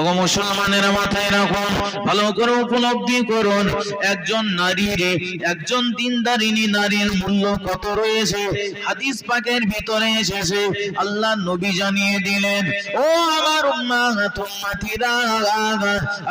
ও মুসলমানের মাথায় রাখুন, ভালো করে উপলব্ধি করুন, একজন নারীর একজন দিনদারিনী নারীর মূল্য কত রয়েছে? হাদিস পাকের ভিতরে এসেছে, আল্লাহ নবী জানিয়ে দিলেন, ও আমার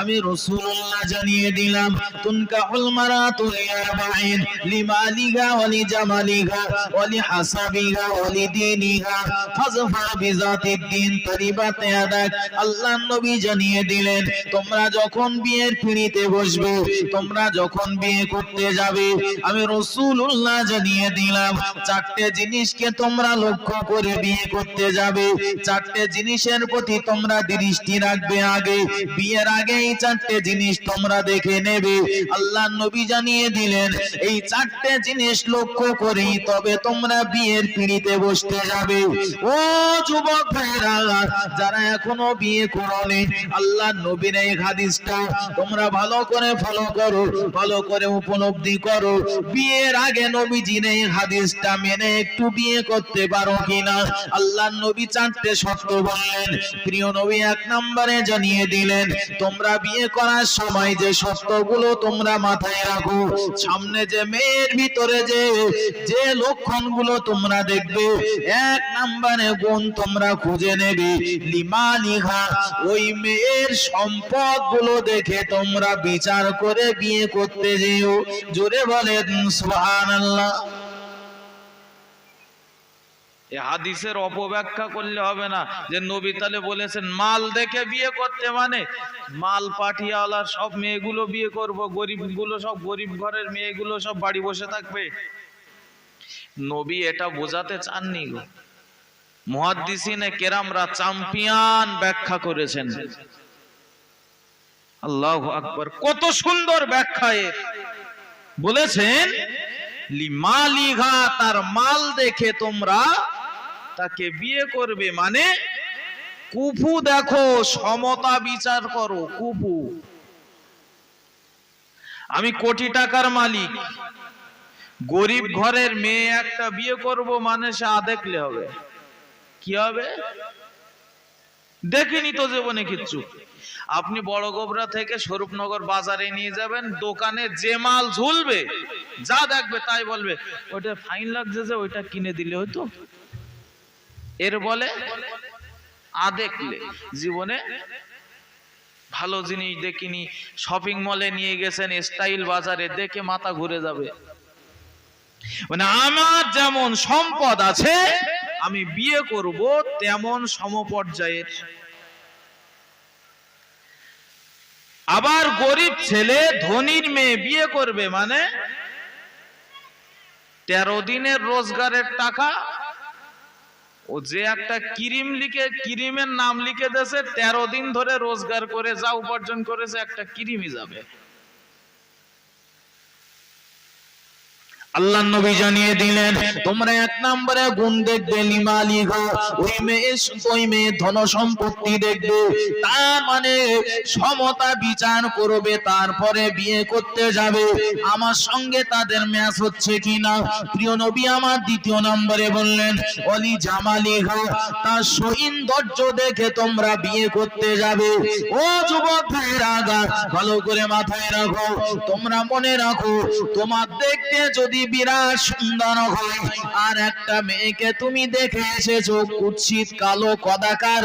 আমি রাসূলুল্লাহ জানিয়ে দিলাম তুনকাহুল মারাতুল ইয়ারবাইন লিমালিহা ওয়া লিজামালিহা ওয়া লিহাসাবিহা ওয়া লিদিনিহা ফাজফা বিজাতিদ দিন তরিবাত ইয়াদাক। আল্লাহ নবী জানিয়ে দিলেন। তোমরা যখন বিয়ের পিঁড়িতে বসবে, তোমরা যখন বিয়ে করতে যাবে, আমি রসুল্লাহ জানিয়ে দিলাম, চারটে জিনিসকে তোমরা লক্ষ্য করে বিয়ে করতে যাবে। চারটে জিনিসের প্রতি তোমরা দৃষ্টি রাখবে আগে। বিয়ের আগে এই চারটে জিনিস তোমরা দেখে নেবে। আল্লাহ নবী জানিয়ে দিলেন, এই চারটে জিনিস লক্ষ্য করেই তবে তোমরা বিয়ের পিঁড়িতে বসতে যাবে। ও যুবক ভাইরা, যারা এখনও বিয়ে করনি আল্লাহ নবীর এই হাদিসটা তোমরা ভালো করে ফলো করো, ভালো করে উপলব্ধি করো। বিয়ের আগে নবীজির এই হাদিসটা মেনে একটু বিয়ে করতে পারো কিনা? আল্লাহ নবী চারটে শর্ত বললেন প্রিয় নবী, এক নম্বরে জানিয়ে দিলেন, তোমরা বিয়ে করার সময় যে শর্তগুলো তোমরা মাথায় রাখো, সামনে যে মেয়ের ভিতরে যে যে লক্ষণগুলো তোমরা দেখবে, এক নম্বরে গুণ তোমরা খুঁজে নেবে। লিমা লিখা ওই মেয়ের সম্পদগুলো দেখে তোমরা বিচার করে বিয়ে করতে যেও। জোরে বলেন এ হাদিসের অপব্যাখ্যা করলে হবে না। যে নবী তালে বলেছেন, মাল দেখে বিয়ে করতে মানে? মাল পাঠিয়াওয়ালার সব মেয়েগুলো বিয়ে করব গরিবগুলো সব গরিব ঘরের মেয়েগুলো সব বাড়ি বসে থাকবে। নবী এটা বোঝাতে চাননি গো। মুহাদ্দিসিনে কেরামরা চ্যাম্পিয়ন ব্যাখ্যা করেছেন। আল্লাহু আকবার, কত সুন্দর ব্যাখ্যা বলেছেন লিমালিঘা তার মাল দেখে তোমরা তাকে বিয়ে করবে। মানে কুফু দেখো, সমতা বিচার করো, কুফু। আমি কোটি টাকার মালিক। গরিব ঘরের মেয়ে একটা বিয়ে করব মানে সে দেখলে হবে। কি হবে? দেখিনি তো জীবনে কিচ্ছু। আপনি বড় গোবরা থেকে স্বরূপনগর বাজারে নিয়ে যাবেন, দোকানে যে মাল ঝুলবে, যা দেখবে তাই বলবে। ওইটা ফাইন লাগছে যে ওইটা কিনে দিলে হয়তো। এর বলে আ দেখলে। জীবনে ভালো জিনিস দেখিনি শপিং মলে নিয়ে গেছেন স্টাইল বাজারে দেখে মাথা ঘুরে যাবে। মানে আমার যেমন সম্পদ আছে আমি বিয়ে করব তেমন সমপর্যায়ের। আবার গরিব ছেলে ধনির মেয়ে বিয়ে করবে মানে তেরো দিনের রোজগারের টাকা। ও যে একটা ক্রিম লিখে, ক্রিমের নাম লিখে দেছে, তেরো দিন ধরে রোজগার করে যা উপার্জন করেছে, একটা ক্রিমই যাবে। আল্লাহ নবী জানিয়ে দিলেন, তোমরা এক নম্বরে গুণ দেখবে লিমালিঘা ওই মেয়ে ওই মেয়ে ধন সম্পত্তি দেখবে। তার মানে সমতা বিচার করবে, তারপরে বিয়ে করতে যাবে। আমার সঙ্গে তাদের ম্যাচ হচ্ছে কিনা? প্রিয় নবী আমার দ্বিতীয় নম্বরে বললেন, অলি জামালিঘা তার সৌন্দর্য দেখে তোমরা বিয়ে করতে যাবে। ও যুবক ভাইরা ভালো করে মাথায় রাখো। তোমরা মনে রাখো, তোমার দেখতে যদি বিরাট সুন্দর হয়। আর একটা মেয়েকে তুমি দেখে এসেছ, কুৎসিত কালো কদাকার।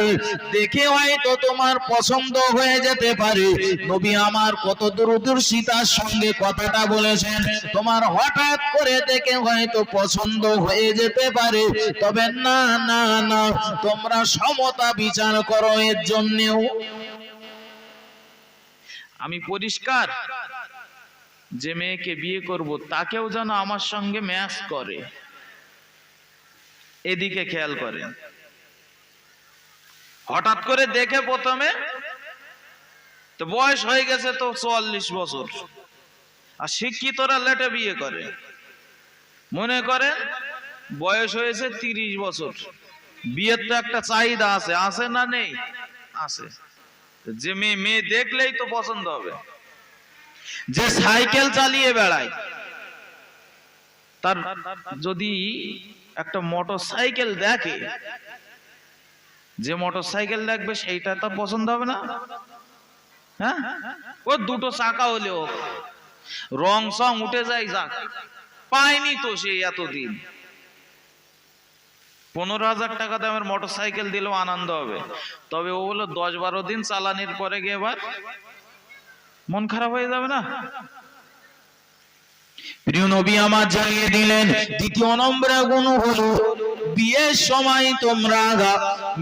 দেখে হয়তো তোমার পছন্দ হয়ে যেতে পারে। নবী আমার কত দূরদর্শিতার সঙ্গে কথাটা বলেছেন, তোমার হঠাৎ করে দেখে হয়তো পছন্দ হয়ে যেতে পারে। তবে না না না, তোমরা সমতা বিচার করো এর জন্যেও। আমি পরিষ্কার? যে মেয়েকে বিয়ে করব, তাকেও যেন আমার সঙ্গে ম্যাচ করে। এদিকে খেয়াল করেন হঠাৎ করে দেখে প্রথমে, তো বয়স হয়ে গেছে তো চুয়াল্লিশ বছর। আর শিক্ষিতরা লেটে বিয়ে করে। মনে করেন, বয়স হয়েছে তিরিশ বছর। বিয়ের তো একটা চাহিদা আছে আছে না নেই? আছে। যে মেয়ে মেয়ে দেখলেই তো পছন্দ হবে। যে সাইকেল চালিয়ে বেড়ায়, তার যদি একটা মোটর সাইকেল দেখে, যে মোটর সাইকেল দেখবে সেইটা তো পছন্দ হবে না? হ্যাঁ? ও দুটো চাকা হলেও রং সং উঠে যায় যাক, পায়নি তো সে এতদিন। পনেরো হাজার টাকা দামের মোটর সাইকেল দিলেও আনন্দ হবে। তবে ও হলো দশ বারো দিন চালানির পরে গিয়ে এবার মন খারাপ হয়ে যাবে না? প্রিয় নবী আমার জানিয়ে দিলেন, দ্বিতীয় নম্বরে গুণ হলো, বিয়ের সময় তোমরা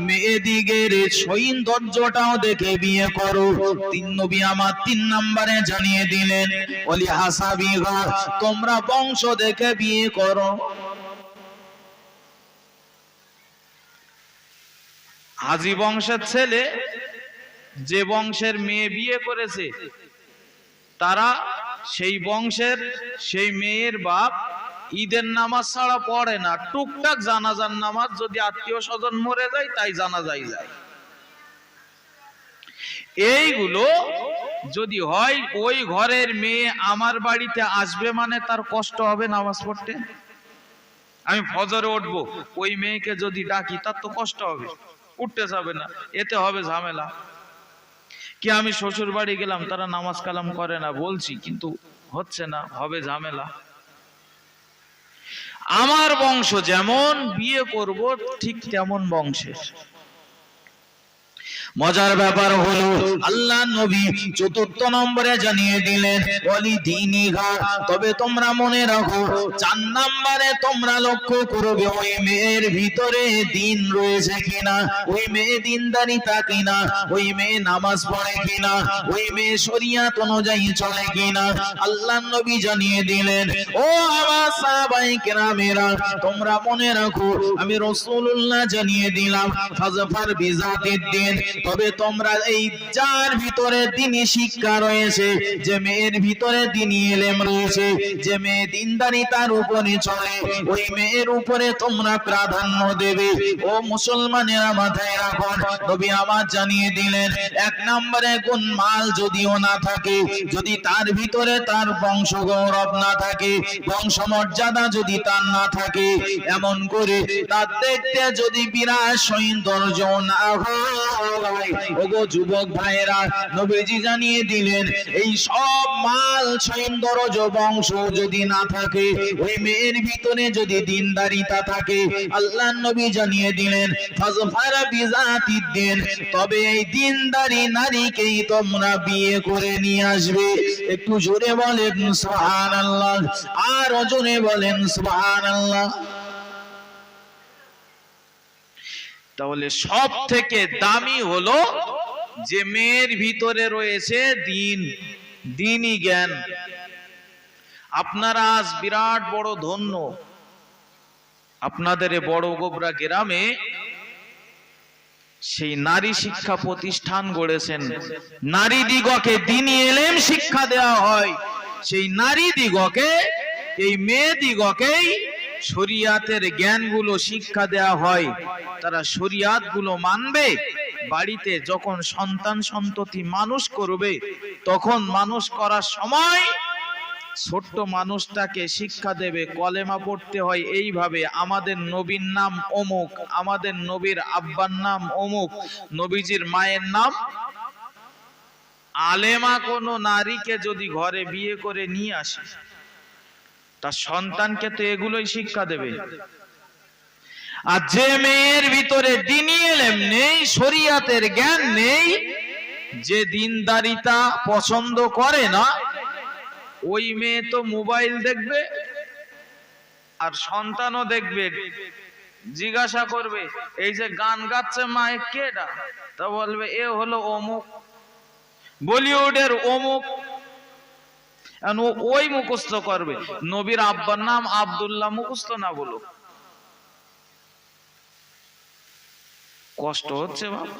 মেয়েদিগের সৌন্দর্যটাও দেখে বিয়ে করো। তিন নবী আমার তিন নম্বরে জানিয়ে দিলেন, অলি হাসাবিগা তোমরা বংশ দেখে বিয়ে করো। হাজি বংশের ছেলে যে বংশের মেয়ে বিয়ে করেছে তারা সেই বংশের সেই মেয়ের বাপ ঈদের নামাজ ছাড়া পড়ে না। টুকটাক জানাজার নামাজ যদি আত্মীয় স্বজন মরে যায়, তাই জানা যায় যায়। এইগুলো যদি হয়, ওই ঘরের মেয়ে আমার বাড়িতে আসবে মানে তার কষ্ট হবে নামাজ পড়তে? আমি ফজরে উঠবো, ওই মেয়েকে যদি ডাকি, তার তো কষ্ট হবে, উঠতে যাবে না, এতে হবে ঝামেলা। কি আমি শ্বশুর বাড়ি গেলাম? তারা নামাজ কালাম করে না, বলছি, কিন্তু হচ্ছে না, হবে ঝামেলা। আমার বংশ যেমন, বিয়ে করব ঠিক তেমন বংশের। মজার ব্যাপার হলো আল্লাহ নবী চতুর্থ নম্বরে জানিয়ে দিলেন অলি দিনিঘা তবে তোমরা মনে রাখো চার নম্বরে তোমরা লক্ষ্য করবে ওই মেয়ের ভিতরে দিন রয়েছে কিনা ওই মেয়ে দিনদারিতা কিনা ওই মেয়ে নামাজ পড়ে কিনা ওই মেয়ে শরিয়াত অনুযায়ী চলে কিনা? আল্লাহ নবী জানিয়ে দিলেন ও আমার সাহাবাই কেরামেরা তোমরা মনে রাখো আমি রসুল্লাহ জানিয়ে দিলাম ফাজফার বিজাতির দিন তবে তোমরা এই যার ভিতরে দিনই শিক্ষা রয়েছে, যে মেয়ের ভিতরে দিনই এলেম রয়েছে, যে মেয়ে দিনদারি তার উপরে চলে, ওই মেয়ের উপরে তোমরা প্রাধান্য দেবে। ও মুসলমানেরা মাথায় রাখুন নবী আমার জানিয়ে দিলেন, এক নম্বরে গুণ মাল যদিও না থাকে, যদি তার ভিতরে তার বংশ গৌরব না থাকে, বংশ মর্যাদা যদি তার না থাকে, এমন করে তার দেখতে যদি বিরাট সৌন্দর্য না হয়। ওগো যুবক ভাইরা নবীজি জানিয়ে দিলেন, এই সব মাল সৌন্দর্য বংশ যদি না থাকে, ওই মেয়ের ভিতরে যদি দিনদারিতা থাকে, আল্লাহ নবী জানিয়ে দিলেন দিন তবে এই দিনদারি নারীকেই তোমরা বিয়ে করে নিয়ে আসবে। একটু জোরে বলেন, সুবহানাল্লাহ, আর জোরে বলেন, সুবহানাল্লাহ। তাহলে সব থেকে দামি হলো যে মেয়ের ভিতরে রয়েছে দিন, দিনই জ্ঞান। আপনারা আজ বিরাট বড় ধন্য। আপনাদের বড় গোবরা গ্রামে সেই নারী শিক্ষা প্রতিষ্ঠান গড়েছেন। নারী দিগকে দিনই এলেম শিক্ষা দেওয়া হয়। সেই নারী দিগকে, এই মেয়ে দিগকেই শরিয়াতের জ্ঞানগুলো শিক্ষা দেওয়া হয়, তারা শরিয়াতগুলো মানবে। বাড়িতে যখন সন্তান সন্ততি মানুষ করবে, তখন মানুষ করার সময় ছোট্ট মানুষটাকে শিক্ষা দেবে, কলেমা পড়তে হয় এইভাবে, আমাদের নবীর নাম অমুক, আমাদের নবীর আব্বার নাম অমুক, নবীজির মায়ের নাম আলেমা। কোনো নারীকে যদি ঘরে বিয়ে করে নিয়ে আসে তার সন্তানকে তো এগুলোই শিক্ষা দেবে। আর যে মেয়ের ভিতরে দিনই এলেম নেই, শরিয়াতের জ্ঞান নেই, যে দিনদারিতা পছন্দ করে না, ওই মেয়ে তো মোবাইল দেখবে আর সন্তানও দেখবে, জিজ্ঞাসা করবে, এই যে গান গাচ্ছে মায়ে কেডা? তা বলবে, এ হলো অমুক। বলিউডের অমুক ওই মুখস্থ করবে। নবীর আব্বার নাম আবদুল্লাহ মুখস্থ না বলুক। কষ্ট হচ্ছে বাবা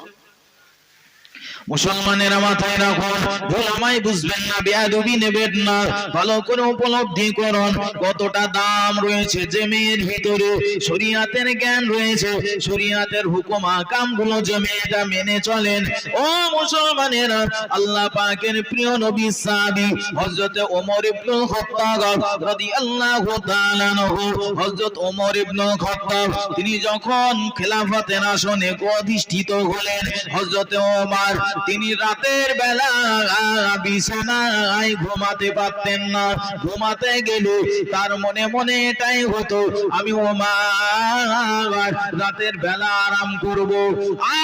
মুসলমানেরা মাথায় রাখুন ভুল বুঝবেন না, বেয়াদবি নেবেন না, ভালো করে উপলব্ধি করুন, কতটা দাম রয়েছে যে মেয়ের ভিতরে, শরিয়াতের জ্ঞান রয়েছে, শরিয়াতের হুকুম আকামগুলো যে মেয়েটা মেনে চলেন। ও মুসলমানেরা, আল্লাহ পাকের প্রিয় নবী সাহাবী, হযরতে ওমর ইবনুল খাত্তাব রাদিয়াল্লাহু তাআলা আনহু, হযরত ওমর ইবনুল খাত্তাব, তিনি যখন খেলাফতের আসনে অধিষ্ঠিত হলেন, হযরতে ওমর তিনি রাতের বেলা বিছানায় ঘুমাতে পারতেন না। ঘুমাতে গেলে তার মনে মনে এটাই হতো, আমি ওমর রাতের বেলা আরাম করব।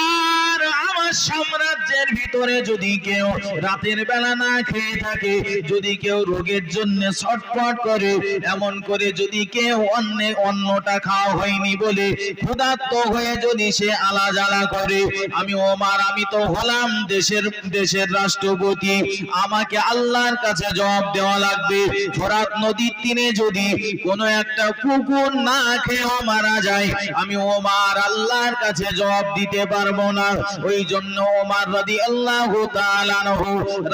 আর আমার সাম্রাজ্যের ভিতরে যদি কেউ রাতের বেলা না খেয়ে থাকে, যদি কেউ রোগের জন্য ছটফট করে, এমন করে যদি কেউ অন্য অন্নটা খাওয়া হয়নি বলে ক্ষুধার্ত হয়ে যদি সে আলা জ্বালা করে, আমি ওমার, আমি তো হলাম দেশের দেশের রাষ্ট্রপতি। আমাকে আল্লাহর কাছে জবাব দেওয়া লাগবে। ফরাত নদীর তীরে যদি কোনো একটা কুকুর না খেয়েও মারা যায়, আমি ওমার আল্লাহর কাছে জবাব দিতে পারব না। ওই জন্য ওমার রাদি আল্লাহ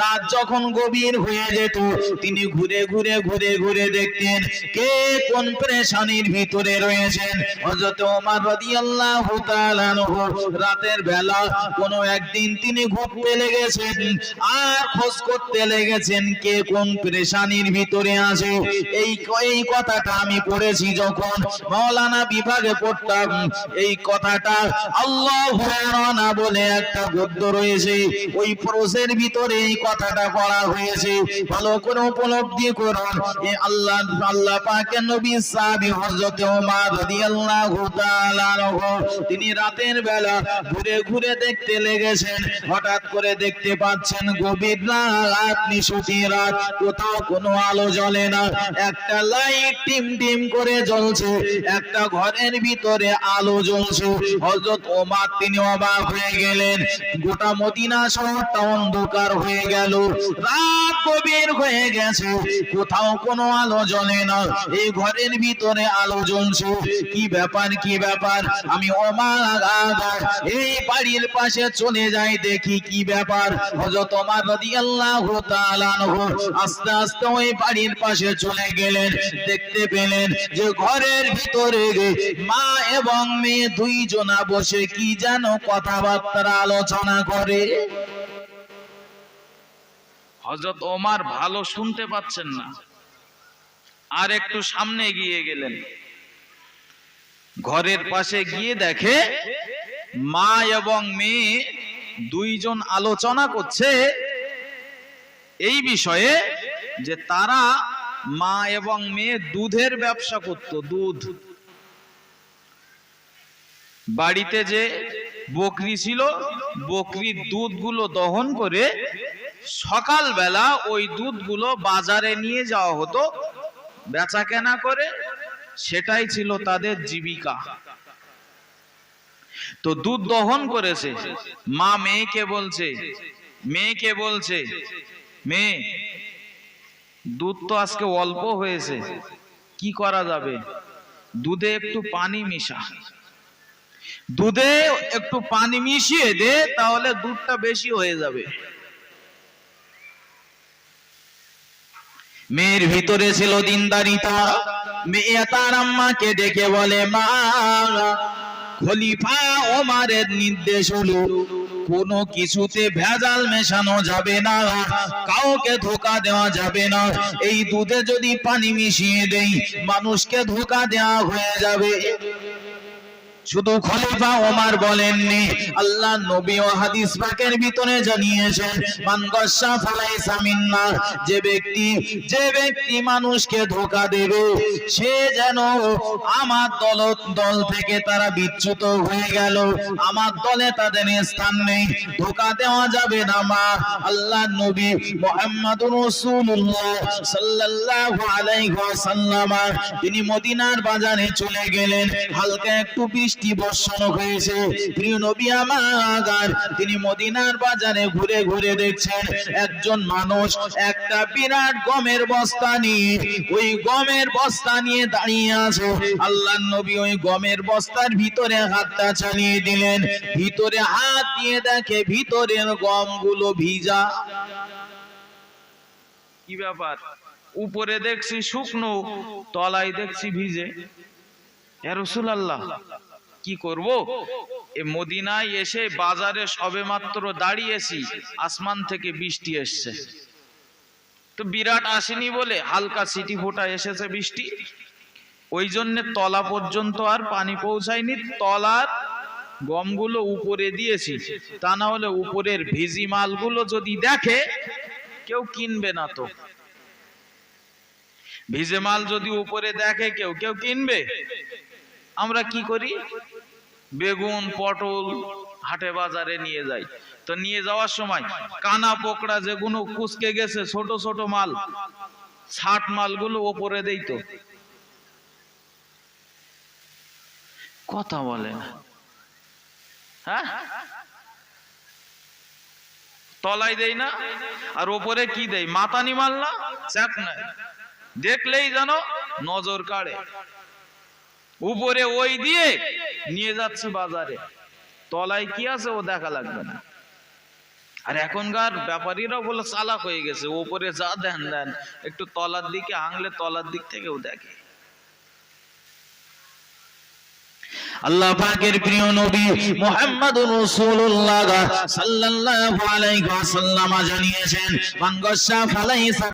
রাত যখন গভীর হয়ে যেত, তিনি ঘুরে ঘুরে ঘুরে ঘুরে দেখতেন কে কোন প্রেশানির ভিতরে রয়েছেন। হযরত ওমর রাদিয়াল্লাহু তাআলা রাতের বেলা কোনো একদিন তিনি ঘুরতে লেগেছেন, আর খোঁজ করতে লেগেছেন, কে কোন প্রেশানির ভিতরে আছে? এই এই কথাটা আমি পড়েছি যখন মাওলানা বিভাগে পড়তাম, এই কথাটা আল্লাহ না বলে একটা গদ্য রয়েছে, ওই প্রসের ভিতরে এই কথাটা পড়া হয়েছে, ভালো করে উপলব্ধি করুন। এ আল্লাহ আল্লাহ পাকের নবী সাহাবী হযরত ওমর রাদিয়াল্লাহু তাআলা আনহু, তিনি রাতের বেলা ঘুরে ঘুরে দেখতে লেগেছেন, হঠাৎ করে দেখতে পাচ্ছেন গভীর রাত। নিশুতি রাত, কোথাও কোনো আলো জ্বলে না। একটা লাইট টিম টিম করে জ্বলছে, একটা ঘরের ভিতরে আলো জ্বলছে। হযরত তিনি অবাক হয়ে গেলেন। গোটা মদিনা শহরটা অন্ধকার হয়ে গেল। রাত গভীর হয়ে গেছে, কোথাও কোনো আলো জ্বলে না। এই ঘরের ভিতরে আলো জ্বলছে। কি ব্যাপার কি ব্যাপার? আমি ওমার এই বাড়ির পাশে চলে যাই দেখি কি ব্যাপার। হযরত ওমর রাদিয়াল্লাহু তাআলা আনহু আস্তে আস্তে ওই বাড়ির পাশে চলে গেলেন। দেখতে পেলেন যে ঘরের ভিতরে মা এবং মেয়ে দুইজনা বসে কি যেন আলোচনা করে। হযরত ওমর ভালো শুনতে পাচ্ছেন না। আর একটু সামনে গিয়ে গেলেন। ঘরের পাশে গিয়ে দেখে মা এবং মেয়ে দুইজন আলোচনা করছে। এই বিষয়ে যে তারা মা এবং মেয়ে দুধের ব্যবসা করত, দুধ। বাড়িতে যে বকরি ছিল, বকরির দুধগুলো দহন করে সকালবেলা ওই দুধগুলো বাজারে নিয়ে যাওয়া হতো বেচা কেনা করে, সেটাই ছিল তাদের জীবিকা। তো দুধ দহন করেছে, মা মেয়েকে বলছে মেয়েকে বলছে মেয়ে, দুধ তো আজকে অল্প হয়েছে, কি করা যাবে? দুধে একটু পানি মিশা। দুধে একটু পানি মিশিয়ে দে, তাহলে দুধটা বেশি হয়ে যাবে। মেয়ের ভিতরে ছিল দিনদারিতা মেয়ে তার আম্মাকে ডেকে বলে, মা, খলিফা ওমারের নির্দেশ হলো কোনো কিছুতে ভেজাল মেশানো যাবে না, কাউকে ধোকা দেওয়া যাবে না। এই দুধে যদি পানি মিশিয়ে দেই, মানুষকে ধোকা দেওয়া হয়ে যাবে। শুধু খলিফা ওমর বলেননি, আল্লাহ নবী ও হাদিস পাকের ভিতরে জানিয়েছেন, মান গস্সা ফালাইসা মিন্না যে ব্যক্তি যে ব্যক্তি মানুষকে ধোকা দেবে, সে যেন আমার দল দল থেকে তারা বিচ্যুত হয়ে গেল। আমার দলে তাদের স্থান নেই, ধোকা দেওয়া যাবে না মা। আল্লাহ নবী মুহাম্মদুর রাসূলুল্লাহ সাল্লাল্লাহু আলাইহি ওয়াসাল্লাম, তিনি মদিনার বাজারে চলে গেলেন, হালকা একটু বৃষ্টি বৃষ্টি বর্ষণ হয়েছে। প্রিয় নবী আমার তিনি মদিনার বাজারে ঘুরে ঘুরে দেখছেন, একজন মানুষ একটা বিরাট গমের বস্তা নিয়ে, ওই গমের বস্তা নিয়ে দাঁড়িয়ে আছে। আল্লাহ নবী ওই গমের বস্তার ভিতরে হাতটা চালিয়ে দিলেন। ভিতরে হাত দিয়ে দেখে ভিতরের গমগুলো ভিজা। কি ব্যাপার? উপরে দেখছি শুকনো, তলায় দেখছি ভিজে। রসুল আল্লাহ কি করব? এ মদিনায় এসে বাজারে সবে মাত্র দাঁড়িয়েছি, আসমান থেকে বৃষ্টি এসছে। তো বিরাট আসেনি বলে হালকা সিটি ফোটা এসেছে বৃষ্টি। ওই জন্য তলা পর্যন্ত আর পানি পৌঁছায়নি, তলার গমগুলো উপরে দিয়েছি। তা না হলে উপরের ভিজি মালগুলো যদি দেখে, কেউ কিনবে না তো। ভিজে মাল যদি উপরে দেখে, কেউ কেউ কিনবে? আমরা কি করি? বেগুন, পটল হাটে বাজারে নিয়ে যাই। তো নিয়ে যাওয়ার সময় কানা পোকড়া যেগুলো কুচকে গেছে, ছোট ছোট মাল, ছাট মালগুলো ওপরে দেই তো। কথা বলে না। হ্যাঁ? তলায় দেই না, আর ওপরে কি দেই? মাতানি মাল না দেখলেই জানো নজর কাড়ে। উপরে ওই দিয়ে নিয়ে যাচ্ছি বাজারে। তলায় কি আছে ও দেখা লাগবে না। আর এখনকার ব্যাপারীরা বলে চালাক হয়ে গেছে। ওপরে যা দেন দেন। একটু তলার দিকে হাংলে তলার দিক থেকেও দেখে। আল্লাহ পাকের প্রিয় নবী মুহাম্মদুর রাসূলুল্লাহ সাল্লাল্লাহু আলাইহি ওয়াসাল্লাম জানিয়েছেন ফালাইসা